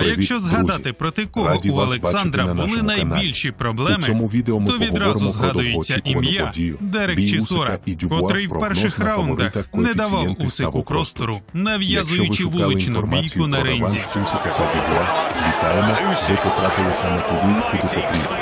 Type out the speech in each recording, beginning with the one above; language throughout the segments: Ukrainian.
А якщо друзі. згадати проти кого у Олександра були найбільші У проблеми, цьому відео ми то відразу згадується ім'я. Дерек Чісора, і котрий в перших раундах не давав Усику простору, нав'язуючи вуличну бійку на про ринзі. вітаємо, ви потрапили саме туди, куди потрібно.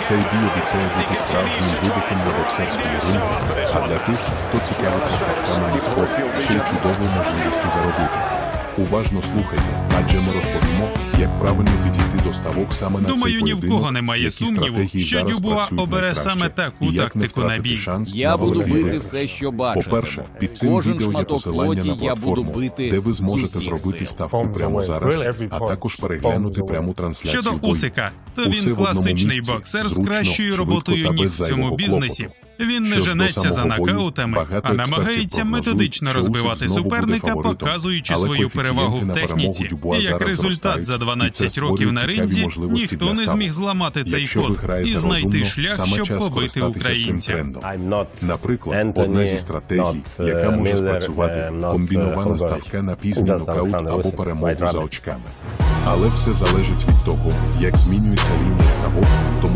Цей бій обіцяє бути справжнім вибухом на боксерському рингу, а для тих, хто цікавиться ставками на спорт, ще й чудовою можливістю заробити. Уважно слухайте, адже ми розповімо, як правильно підійти до ставок саме на цей Думаю, ні в кого немає сумніву, що Дюбуа обере саме таку і як не тактику на бій. шанс Я на буду бити виграш. все, що бачу. По-перше, під цим Кожен відео є посилання на буду платформу, де ви зможете зробити ставку прямо зараз, а також переглянути пряму трансляцію Щодо. Усика, то він класичний боксер з кращою роботою ніг в цьому бізнесі. Він не женеться за нокаутами, а намагається методично розбивати суперника, показуючи свою перевагу в техніці. І як результат за і 12 років на ринзі ніхто не зміг зламати цей код і знайти шлях, щоб побити українця. Наприклад, одна зі стратегій, яка uh, може спрацювати, uh, комбінована uh, ставка на пізній нокаут або перемогу за очками. Але все залежить від того, як змінюється лінія ставок,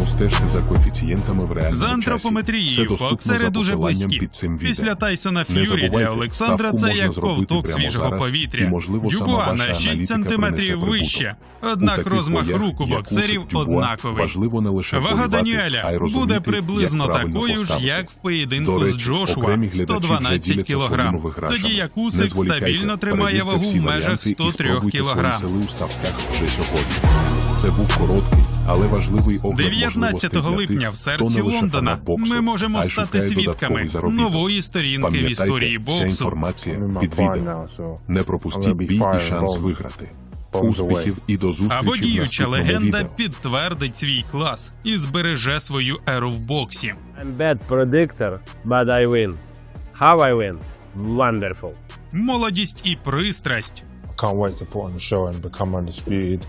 тому стежте за коефіцієнтами в реальному За часі. Антропометрією боксери дуже близькі. під цим відео. Після Тайсона Ф'юрі для Олександра це як ковток свіжого повітря. і, можливо, Дюбуа на 6 сантиметрів вище. Однак розмах рук у боксерів однаковий. важливо не лише Вага Даніеля буде приблизно такою ж, як в поєдинку з Джошуа окремі глядачі вже 112 діляться своїми кілограм. виграшами. Тоді як Усик стабільно тримає вагу в межах варіанти і 103 спробуйте свої сили у ставках вже сьогодні. Це був короткий, але важливий огляд 19 липня в серці Лондона боксу, ми можемо стати свідками нової сторінки в історії вся боксу. інформація I'm під відео. Не пропустіть бій і шанс виграти. Успіхів і до Або зустрічі в діюча легенда відео. підтвердить свій клас і збереже свою еру в боксі. I'm bad predictor, but I win. How I win? Wonderful. Молодість і пристрасть. can't wait to put on the show and become undisputed.